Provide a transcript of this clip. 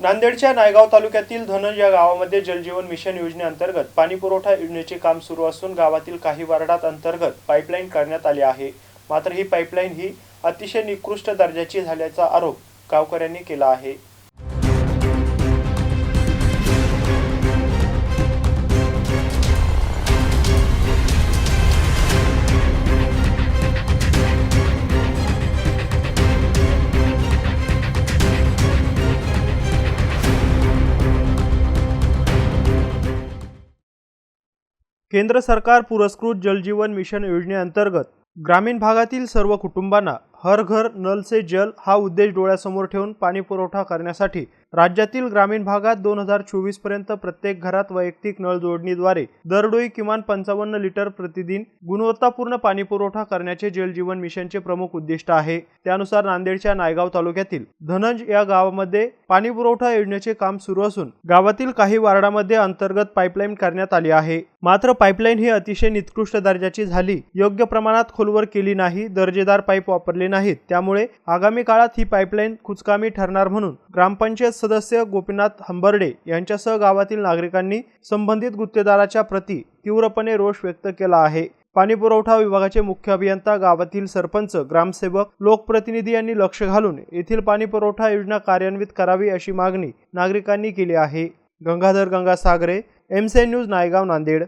नांदेडच्या नायगाव तालुक्यातील धनज या गावामध्ये जलजीवन मिशन योजनेअंतर्गत पाणी पुरवठा योजनेचे काम सुरू असून गावातील काही वार्डात अंतर्गत पाईपलाईन करण्यात आली आहे. मात्र ही पाईपलाईन ही अतिशय निकृष्ट दर्जाची झाल्याचा आरोप गावकऱ्यांनी केला आहे. केंद्र सरकार पुरस्कृत जलजीवन मिशन योजनेअंतर्गत ग्रामीण भागातील सर्व कुटुंबांना हर घर नल से जल हा उद्देश डोळ्यासमोर ठेवून पाणी पुरवठा करण्यासाठी राज्यातील ग्रामीण भागात दोन हजार चोवीसपर्यंत प्रत्येक घरात वैयक्तिक नळ जोडणीद्वारे दरडोई किमान पंचावन्न लिटर प्रतिदिन गुणवत्तापूर्ण पाणी पुरवठा करण्याचे जलजीवन मिशनचे प्रमुख उद्दिष्ट आहे. त्यानुसार नांदेडच्या नायगाव तालुक्यातील धनंज या गावामध्ये पाणी पुरवठा योजनेचे काम सुरू असून गावातील काही वार्डामध्ये अंतर्गत पाईपलाईन करण्यात आली आहे. मात्र पाईपलाईन ही अतिशय निकृष्ट दर्जाची झाली. योग्य प्रमाणात खोलवर केली नाही. दर्जेदार पाईप वापरले नाहीत. त्यामुळे आगामी काळात ही पाईपलाईन कुचकामी ठरणार म्हणून ग्रामपंचायत सदस्य गोपीनाथ हंबर्डे यांच्यासह गावातील नागरिकांनी संबंधित गुत्तेदाराच्या प्रती तीव्रपणे रोष व्यक्त केला आहे. पाणी पुरवठा विभागाचे मुख्य अभियंता गावातील सरपंच ग्रामसेवक लोकप्रतिनिधी यांनी लक्ष घालून येथील पाणी पुरवठा योजना कार्यान्वित करावी अशी मागणी नागरिकांनी केली आहे. गंगाधर गंगासागरे एमसेन न्यूज नायगाव नांदेड.